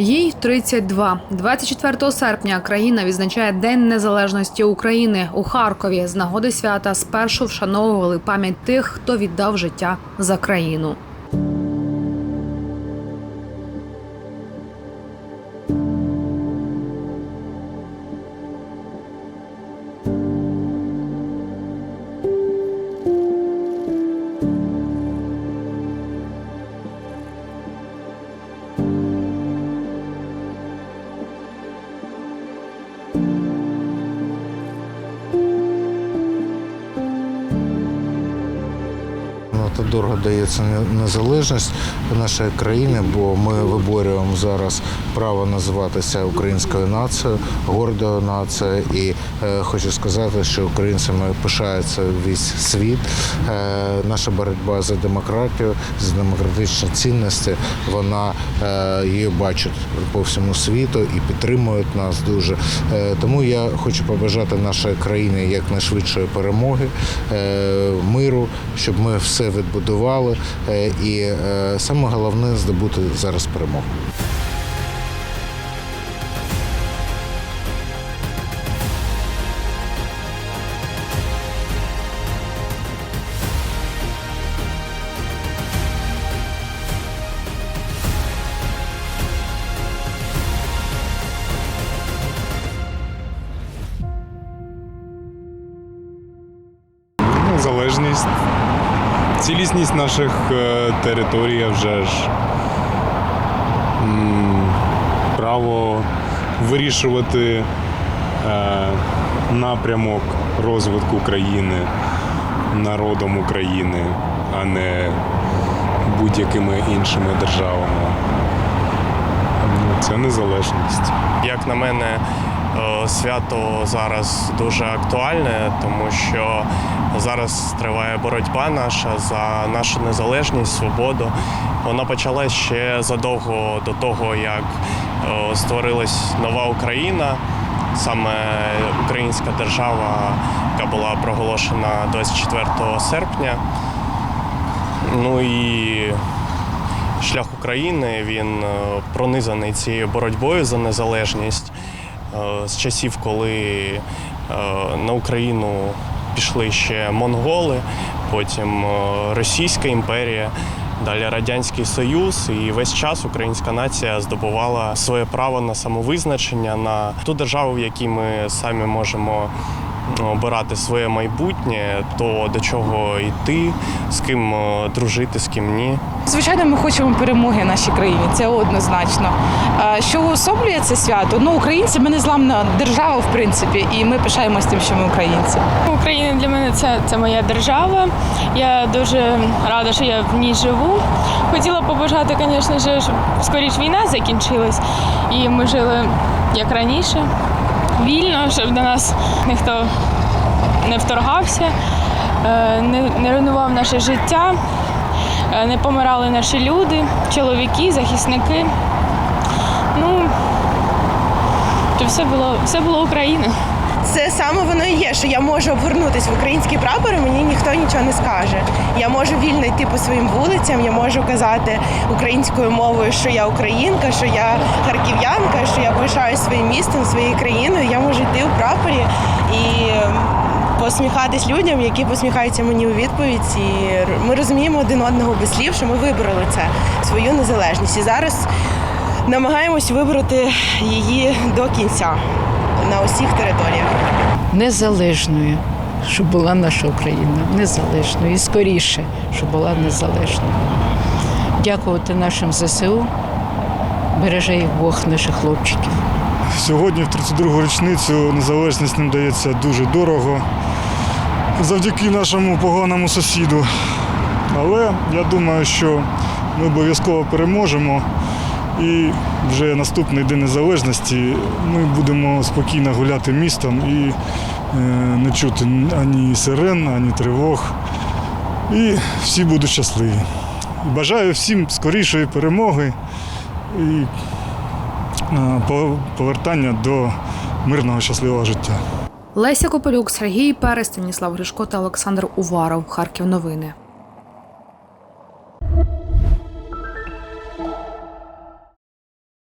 Їй 32. 24 серпня країна відзначає День Незалежності України у Харкові. З нагоди свята спершу вшановували пам'ять тих, хто віддав життя за країну. Та дорого дається незалежність нашої країни, бо ми виборюємо зараз право називатися українською нацією, гордою нацією. І е, хочу сказати, що українцями пишається весь світ. Е, наша боротьба за демократію, за демократичні цінності, вона е, її бачить по всьому світу і підтримують нас дуже. Е, тому я хочу побажати нашій країні якнайшвидшої перемоги, е, миру, щоб ми все відбудували. Е, І е, саме головне здобути зараз перемогу. Незалежність, цілісність наших е, територій, вже ж право вирішувати е, напрямок розвитку країни народом України, а не будь-якими іншими державами. Ну, Це незалежність. Як на мене, свято зараз дуже актуальне, тому що зараз триває боротьба наша за нашу незалежність, свободу. Вона почалась ще задовго до того, як е, створилась нова Україна, саме українська держава, яка була проголошена 24 серпня. Ну і шлях України він е, пронизаний цією боротьбою за незалежність Е, з часів, коли е, на Україну пішли ще монголи, потім е, Російська імперія. Далі Радянський Союз, і весь час українська нація здобувала своє право на самовизначення, на ту державу, в якій ми самі можемо обирати своє майбутнє, то до чого йти, з ким е, дружити, з ким ні. Звичайно, ми хочемо перемоги нашій країні, це однозначно. Що уособлює це свято? Ну, українці ми незламна держава, в принципі, і ми пишаємося тим, що ми українці. Україна для мене це, це моя держава. Я дуже рада, що я в ній живу. Хотіла побажати, звісно щоб скоріш війна закінчилась, і ми жили як раніше, вільно, щоб до нас ніхто не вторгався, е, не, не руйнував наше життя, е, не помирали наші люди, чоловіки, захисники. Ну, щоб все було, все було Україна. Це саме воно і є, що я можу обвернутися в український прапор, і мені ніхто нічого не скаже. Я можу вільно йти по своїм вулицям, я можу казати українською мовою, що я українка, що я харків'янка, що я пишаюсь своїм містом, своєю країною. Я можу йти у прапорі і посміхатись людям, які посміхаються мені у відповідь. І ми розуміємо один одного без слів, що ми вибороли це свою незалежність. І зараз намагаємось вибороти її до кінця на усіх територіях. незалежною, щоб була наша Україна, незалежною і скоріше, щоб була незалежною. Дякувати нашим ЗСУ, береже їх Бог наших хлопчиків. Сьогодні, в 32-гу річницю, незалежність нам дається дуже дорого завдяки нашому поганому сусіду. Але я думаю, що ми обов'язково переможемо. І вже наступний день незалежності ми будемо спокійно гуляти містом і е, не чути ані сирен, ані тривог. І всі будуть щасливі. Бажаю всім скорішої перемоги і е, по- повертання до мирного щасливого життя. Леся Копелюк, Сергій Перес, Станіслав Гришко та Олександр Уваров. Харків новини.